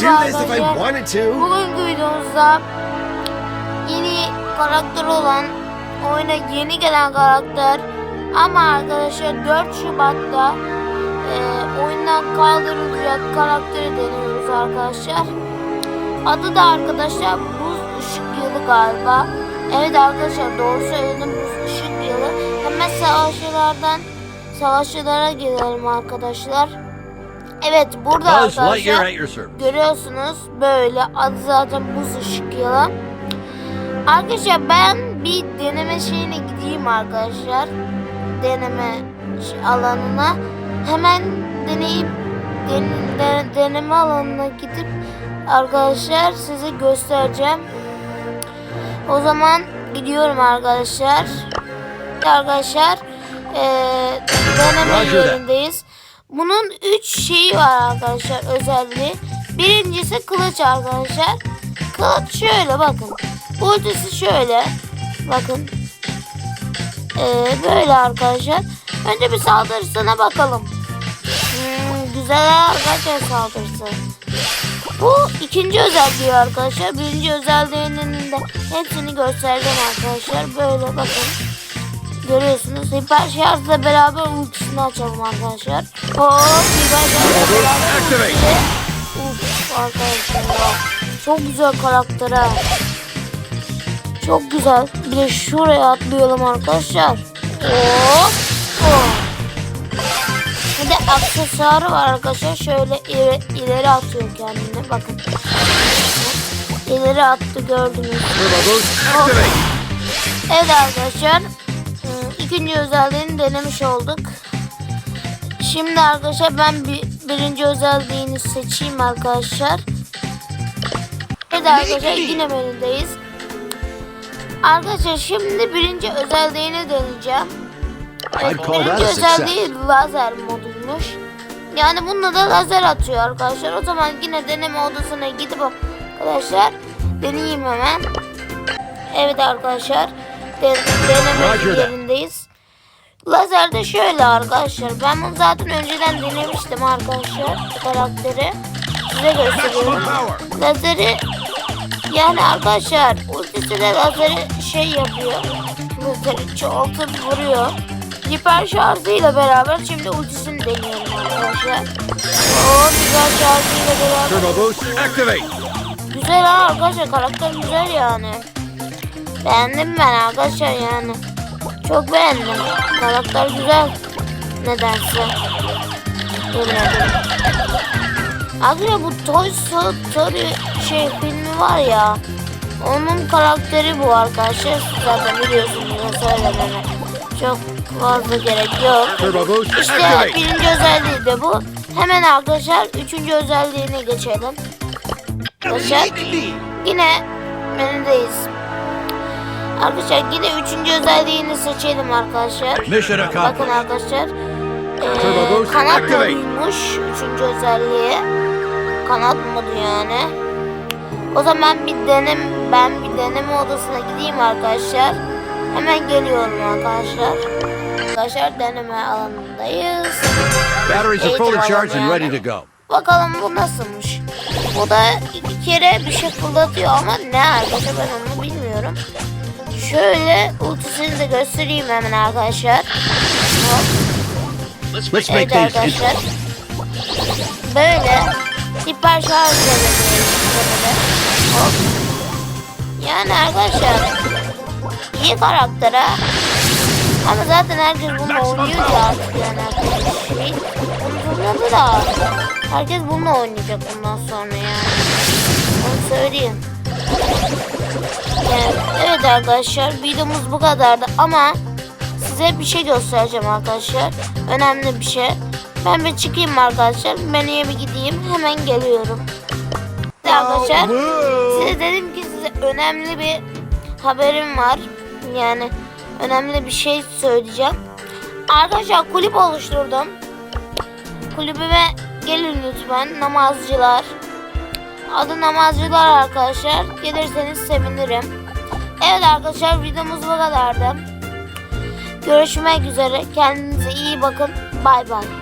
do this if I wanted to. Bugünkü videomuzda yeni karakter olan oyuna yeni gelen karakter ama arkadaşlar 4 Şubat'ta e, oyundan kaldırılacak karakteri deniyoruz arkadaşlar. Adı da arkadaşlar Buz Işık Yılı galiba. Evet arkadaşlar doğru söyledim Buz Işık Yılı. Hemen savaşçılardan savaşçılara gelelim arkadaşlar. Evet burada Buzz Lightyear arkadaşlar at your service. görüyorsunuz böyle adı zaten buz ışık yılı. Arkadaşlar ben bir deneme şeyine gideyim arkadaşlar. Deneme alanına. Hemen deneyip den- de- deneme alanına gidip arkadaşlar size göstereceğim. O zaman gidiyorum arkadaşlar. Arkadaşlar eee deneme Roger that. yerindeyiz. Bunun 3 şeyi var arkadaşlar özelliği. Birincisi kılıç arkadaşlar. Kılıç şöyle bakın. Ultisi şöyle. Bakın. Ee, böyle arkadaşlar. Önce bir saldırısına bakalım. Hmm, güzel arkadaşlar saldırısı. Bu ikinci özelliği arkadaşlar. Birinci özelliğinin de hepsini göstereceğim arkadaşlar. Böyle bakın. Görüyorsunuz. Hiper şarjla beraber ultisini açalım arkadaşlar. Hop hiper şarjla beraber. Uf arkadaşlar. Çok güzel karakter ha. Çok güzel. Bir de şuraya atlayalım arkadaşlar. Hop. Hop. Bir de aksesuarı var arkadaşlar. Şöyle ileri, ileri atıyor kendini. Bakın. İleri attı gördünüz. Activate. Evet arkadaşlar. İkinci özelliğini denemiş olduk. Şimdi arkadaşlar ben bir, birinci özelliğini seçeyim arkadaşlar. Evet arkadaşlar yine menüdeyiz. Arkadaşlar şimdi birinci özelliğini deneyeceğim. Evet, birinci özelliği lazer moduymuş. Yani bununla da lazer atıyor arkadaşlar. O zaman yine deneme odasına gidip arkadaşlar deneyeyim hemen. Evet arkadaşlar. De deneme yerindeyiz. Lazer de şöyle arkadaşlar. Ben bunu zaten önceden denemiştim arkadaşlar. Karakteri. Size gösteriyorum. Lazeri yani arkadaşlar ultisi de lazeri şey yapıyor. Lazeri çoğaltıp vuruyor. Hiper şarjıyla beraber şimdi ultisini deniyorum arkadaşlar. Oo hiper şarjıyla beraber. Turbo boost activate. Güzel ha arkadaşlar karakter güzel yani. Beğendim ben arkadaşlar yani. Çok beğendim. Karakter güzel. Nedense. Bilmedim. Arkadaşlar bu Toy Story şey filmi var ya. Onun karakteri bu arkadaşlar. Zaten biliyorsunuz söylememe. Çok fazla gerek yok. İşte birinci özelliği de bu. Hemen arkadaşlar üçüncü özelliğine geçelim. Arkadaşlar yine menüdeyiz. Arkadaşlar yine üçüncü özelliğini seçelim arkadaşlar. Bakın arkadaşlar. Ee, kanat moduymuş üçüncü özelliği. Kanat modu yani. O zaman ben bir denem ben bir deneme odasına gideyim arkadaşlar. Hemen geliyorum arkadaşlar. Arkadaşlar deneme alanındayız. Batteries are fully charged and ready to go. Bakalım bu nasılmış. Bu da iki kere bir şey fırlatıyor ama ne arkadaşlar ben onu bilmiyorum. Şöyle ultisini de göstereyim hemen arkadaşlar. Let's Evet arkadaşlar. Böyle hiper şarj. Yani arkadaşlar iyi karakter ha. Ama zaten herkes bunu oynuyor ya artık yani arkadaşlar. Şey, unutulmadı da. Herkes bununla oynayacak bundan sonra yani. Onu söyleyeyim. Yani, arkadaşlar videomuz bu kadardı ama size bir şey göstereceğim arkadaşlar. Önemli bir şey. Ben bir çıkayım arkadaşlar. Menüye bir gideyim. Hemen geliyorum. Arkadaşlar size dedim ki size önemli bir haberim var. Yani önemli bir şey söyleyeceğim. Arkadaşlar kulüp oluşturdum. Kulübüme gelin lütfen namazcılar. Adı namazcılar arkadaşlar. Gelirseniz sevinirim. Evet arkadaşlar videomuz bu kadardı. Görüşmek üzere. Kendinize iyi bakın. Bay bay.